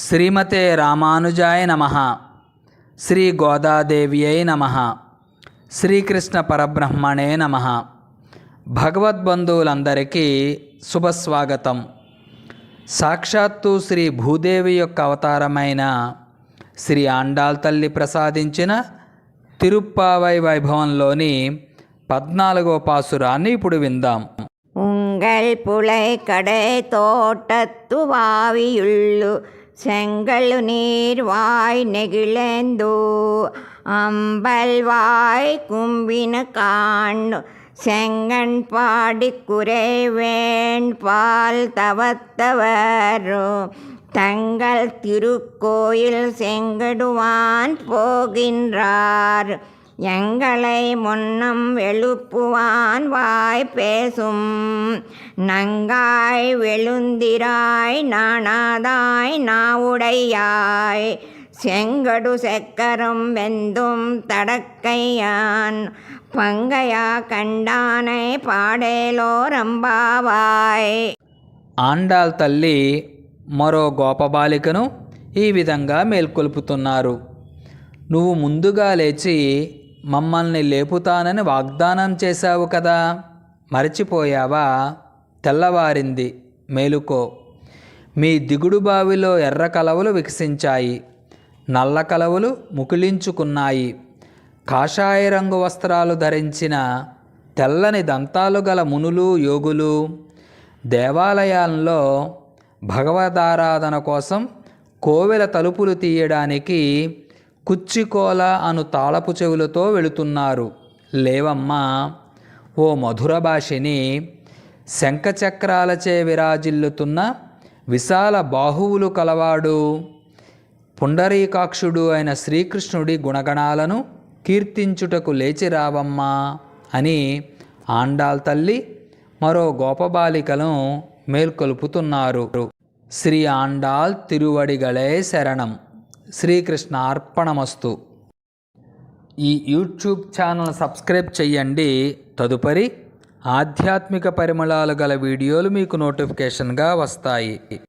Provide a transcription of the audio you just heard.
శ్రీమతే రామానుజాయ నమ శ్రీ గోదాదేవ్యై నమ శ్రీకృష్ణ పరబ్రహ్మణే నమ భగవద్బంధువులందరికీ శుభస్వాగతం సాక్షాత్తు శ్రీ భూదేవి యొక్క అవతారమైన శ్రీ ఆండాల్ తల్లి ప్రసాదించిన తిరుప్పావై వైభవంలోని పద్నాలుగో పాసురాన్ని ఇప్పుడు విందాం உங்கள் புலை கடை தோட்டத்து வாவியுள்ளு செங்கழு நீர்வாய் நெகிழந்தோ அம்பல்வாய் கும்பின காண்டு செங்கன் பாடி குறைவேண் பால் தவத்தவரோ தங்கள் திருக்கோயில் செங்கடுவான் போகின்றார். எங்களை முன்னம் எழுப்புவான் வாய் பேசும் நங்காய் வெளுந்திராய் நாணாதாய் நாவுடையாய் செங்கடு செக்கரும் வெந்தும் தடக்கையான் பங்கையா கண்டானை பாடேலோ ரம்பாவாய் ఆండాల్ తల్లి మరో గోపబాలికను ఈ విధంగా మేల్కొల్పుతున్నారు నువ్వు ముందుగా లేచి మమ్మల్ని లేపుతానని వాగ్దానం చేశావు కదా. మరచిపోయావా? తెల్లవారింది. మేలుకో. మీ దిగుడు బావిలో ఎర్ర కలవలు వికసించాయి. నల్ల కలవలు ముకుళించుకున్నాయి. కాషాయ రంగు వస్త్రాలు ధరించిన తెల్లని దంతాలు గల మునులు యోగులు దేవాలయాల్లో భగవదారాధన కోసం కోవెల తలుపులు తీయడానికి కుచ్చికోల అను తాళపు చెవులతో వెళుతున్నారు. లేవమ్మా ఓ మధుర భాషిని శంఖచక్రాలచే విరాజిల్లుతున్న విశాల బాహువులు కలవాడు పుండరీకాక్షుడు అయిన శ్రీకృష్ణుడి గుణగణాలను కీర్తించుటకు లేచి రావమ్మా అని ఆండాల్ తల్లి మరో గోపబాలికను మేల్కొల్పుతున్నారు. శ్రీ ఆండాల్ తిరువడిగళే శరణం. శ్రీకృష్ణ అర్పణమస్తు ఈ యూట్యూబ్ ఛానల్ సబ్స్క్రైబ్ చేయండి తదుపరి ఆధ్యాత్మిక పరిమళాలు గల వీడియోలు మీకు నోటిఫికేషన్గా వస్తాయి.